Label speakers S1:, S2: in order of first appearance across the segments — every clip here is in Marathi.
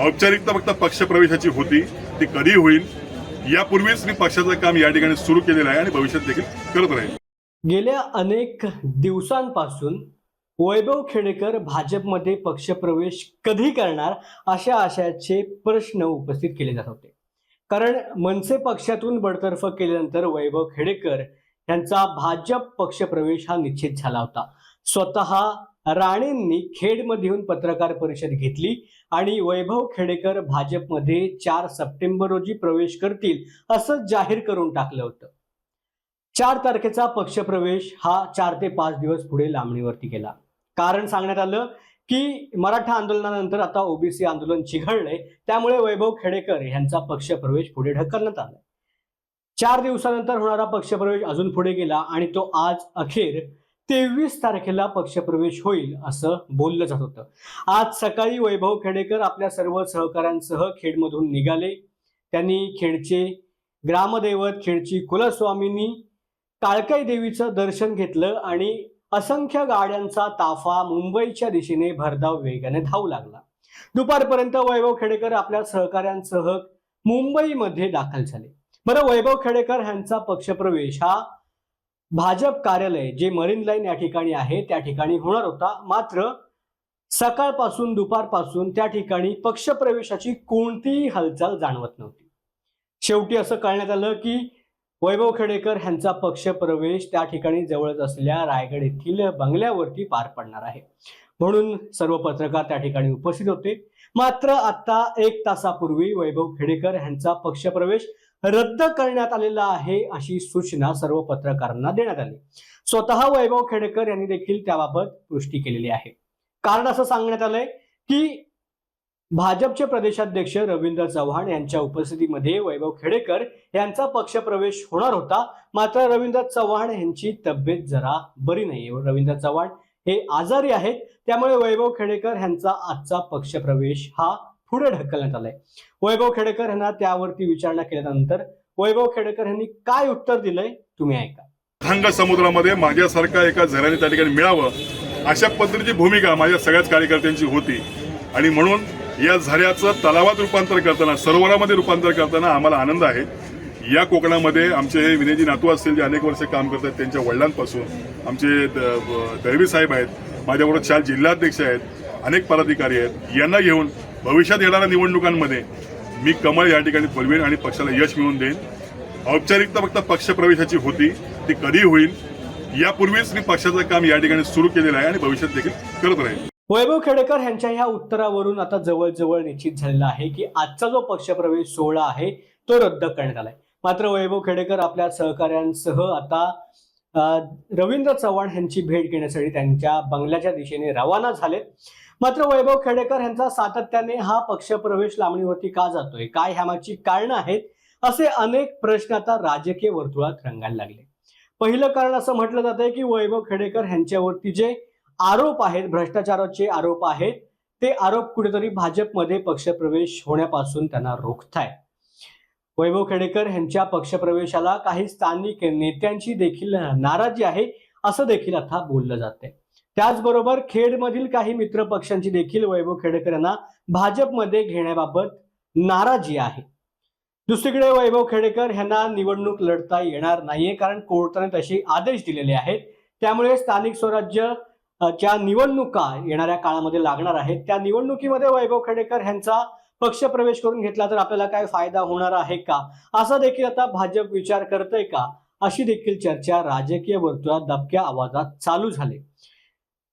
S1: औपचारिकता फक्त पक्षप्रवेशाची होती ती कधी होईल यापूर्वीच मी पक्षाचं काम या ठिकाणी सुरू केलेलं आहे आणि भविष्यात देखील करत राहील.
S2: गेल्या अनेक दिवसांपासून वैभव खेडेकर भाजपमध्ये पक्षप्रवेश कधी करणार अशा आशयाचे प्रश्न उपस्थित केले जात होते. कारण मनसे पक्षातून बडतर्फ केल्यानंतर वैभव खेडेकर यांचा भाजप पक्षप्रवेश हा निश्चित झाला होता. स्वतः राणेंनी खेडमध्ये येऊन पत्रकार परिषद घेतली आणि वैभव खेडेकर भाजपमध्ये चार सप्टेंबर रोजी प्रवेश करतील असं जाहीर करून टाकलं होतं. चार तारखेचा पक्षप्रवेश हा चार ते पाच दिवस पुढे लांबणीवरती गेला. कारण सांगण्यात आलं की मराठा आंदोलनानंतर आता ओबीसी आंदोलन चिघळले त्यामुळे वैभव खेडेकर यांचा पक्षप्रवेश पुढे ढकलण्यात आला चार दिवसानंतर होणारा पक्षप्रवेश अजून पुढे गेला आणि तो आज अखेर तेवीस तारखेला पक्षप्रवेश होईल असं बोललं जात होतं. आज सकाळी वैभव खेडेकर आपल्या सर्व सहकाऱ्यांसह खेडमधून निघाले. त्यांनी खेडचे ग्रामदैवत खेडची कुलस्वामींनी काळकाई देवीचं दर्शन घेतलं आणि असंख्य गाड्यांचा ताफा मुंबईच्या दिशेने भरधाव वेगाने धावू लागला. दुपारपर्यंत वैभव खेडेकर आपल्या सहकाऱ्यांसह मुंबईमध्ये दाखल झाले. बरं वैभव खेडेकर यांचा पक्षप्रवेश हा भाजप कार्यालय जे मरीन लाईन या ठिकाणी आहे त्या ठिकाणी होणार होता. मात्र सकाळपासून दुपारपासून त्या ठिकाणी पक्षप्रवेशाची कोणतीही हालचाल जाणवत नव्हती. शेवटी असं कळण्यात आलं की वैभव खेडेकर यांचा पक्षप्रवेश त्या ठिकाणी जवळच असलेल्या रायगड येथील बंगल्यावरती पार पडणार आहे. म्हणून सर्व पत्रकार त्या ठिकाणी उपस्थित होते. मात्र आता एक तासापूर्वी वैभव खेडेकर यांचा पक्षप्रवेश रद्द करण्यात आलेला आहे अशी सूचना सर्व पत्रकारांना देण्यात आली. स्वतः वैभव खेडेकर यांनी देखील त्याबाबत पुष्टी केलेली आहे. कारण असं सांगण्यात आलंय की भाजपचे प्रदेशाध्यक्ष रवींद्र चव्हाण यांच्या उपस्थितीमध्ये वैभव खेडेकर यांचा पक्षप्रवेश होणार होता. मात्र रवींद्र चव्हाण यांची तब्येत जरा बरी नाहीये. रवींद्र चव्हाण हे आजारी आहेत. त्यामुळे वैभव खेडेकर यांचा आजचा पक्षप्रवेश हा पुढे ढकलण्यात आलाय. वैभव खेडेकर यांना त्यावरती विचारणा केल्यानंतर वैभव खेडेकर यांनी काय उत्तर दिलंय तुम्ही ऐका.
S1: अथांग समुद्रामध्ये माझ्यासारखा एका झऱ्याने त्या ठिकाणी मिळावं अशा पद्धतीची भूमिका माझ्या सगळ्याच कार्यकर्त्यांची होती. आणि म्हणून या झऱ्याचं तलावात रूपांतर करताना सरोवरामध्ये रूपांतर करताना आम्हाला आनंद आहे. या कोकणामध्ये आमचे हे विनयजी नातू असतील जे अनेक वर्ष काम करतात त्यांच्या वडिलांपासून आमचे द- दळवी साहेब आहेत माझ्याबरोबर चार जिल्हाध्यक्ष आहेत अनेक पदाधिकारी आहेत यांना घेऊन भविष्यात येणाऱ्या निवडणुकांमध्ये मी कमळ या ठिकाणी फुलवेन आणि पक्षाला यश मिळवून देईन. औपचारिकता फक्त पक्षप्रवेशाची होती ती कधी होईल. यापूर्वीच मी पक्षाचं काम या ठिकाणी सुरू केलेलं आहे आणि भविष्यात देखील करत राहील.
S2: वैभव खेडेकर यांच्या ह्या उत्तरावरून आता जवळजवळ निश्चित झालेला आहे की आजचा जो पक्षप्रवेश सोहळा आहे तो रद्द करण्यात आलाय. मात्र वैभव खेडेकर आपल्या सहकाऱ्यांसह आता रवींद्र चव्हाण यांची भेट घेण्यासाठी त्यांच्या बंगल्याच्या दिशेने रवाना झाले मात्र वैभव खेडेकर यांचा सातत्याने हा पक्षप्रवेश लांबणीवरती का जातोय? काय ह्यामागची कारणं आहेत? असे अनेक प्रश्न आता राजकीय वर्तुळात रंगायला लागले. पहिलं कारण असं म्हटलं जातंय की वैभव खेडेकर यांच्यावरती जे आरोप आहेत भ्रष्टाचाराचे आरोप आहेत ते आरोप कुठेतरी भाजपमध्ये पक्षप्रवेश होण्यापासून त्यांना रोखताय. वैभव खेडेकर यांच्या पक्षप्रवेशाला काही स्थानिक नेत्यांची देखील नाराजी आहे असं देखील आता बोललं जाते त्याचबरोबर खेडमधील काही मित्र पक्षांची देखील वैभव खेडेकर यांना भाजपमध्ये घेण्याबाबत नाराजी आहे. दुसरीकडे वैभव खेडेकर यांना निवडणूक लढता येणार नाहीये कारण कोर्टाने तसे आदेश दिलेले आहेत. त्यामुळे स्थानिक स्वराज्य च्या ज्या निवडणुका येणाऱ्या काळामध्ये लागणार आहेत त्या निवडणुकीमध्ये वैभव खेडेकर यांचा पक्षप्रवेश करून घेतला तर आपल्याला काय फायदा होणार आहे का? असा देखील आता भाजप विचार करतय का? अशी देखील चर्चा राजकीय वर्तुळात दबक्या आवाजात चालू झाली.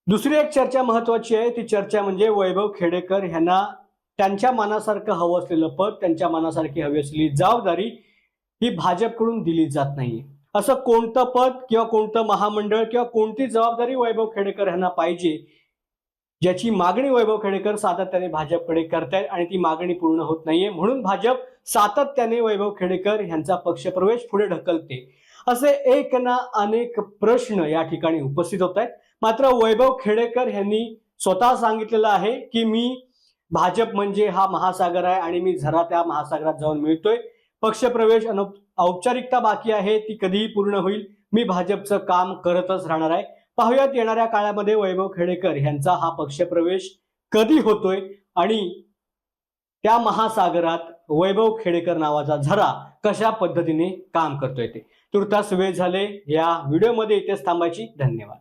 S2: दुसरी एक चर्चा महत्वाची आहे. ती चर्चा म्हणजे वैभव खेडेकर यांना त्यांच्या मनासारखं हवं असलेलं पद त्यांच्या मनासारखी हवी असलेली जबाबदारी ही भाजपकडून दिली जात नाहीये. असं कोणतं पद किंवा कोणतं महामंडळ किंवा कोणती जबाबदारी वैभव खेडेकर यांना पाहिजे ज्याची मागणी वैभव खेडेकर सातत्याने भाजपकडे करतायत आणि ती मागणी पूर्ण होत नाहीये. म्हणून भाजप सातत्याने वैभव खेडेकर यांचा पक्षप्रवेश पुढे ढकलते. असे एक ना अनेक प्रश्न या ठिकाणी उपस्थित होत आहेत मात्र वैभव खेडेकर यांनी स्वतः सांगितलेलं आहे की मी भाजप म्हणजे हा महासागर आहे आणि मी झरा त्या महासागरात जाऊन मिळतोय. पक्षप्रवेश अनौप औपचारिकता बाकी आहे ती कधीही पूर्ण होईल. मी भाजपचं काम करतच राहणार आहे. पाहुयात येणाऱ्या काळामध्ये वैभव खेडेकर यांचा हा पक्षप्रवेश कधी होतोय आणि त्या महासागरात वैभव खेडेकर नावाचा झरा कशा पद्धतीने काम करतोय ते. तुर्तास वेळ झाले या व्हिडिओमध्ये इथेच थांबायची. धन्यवाद.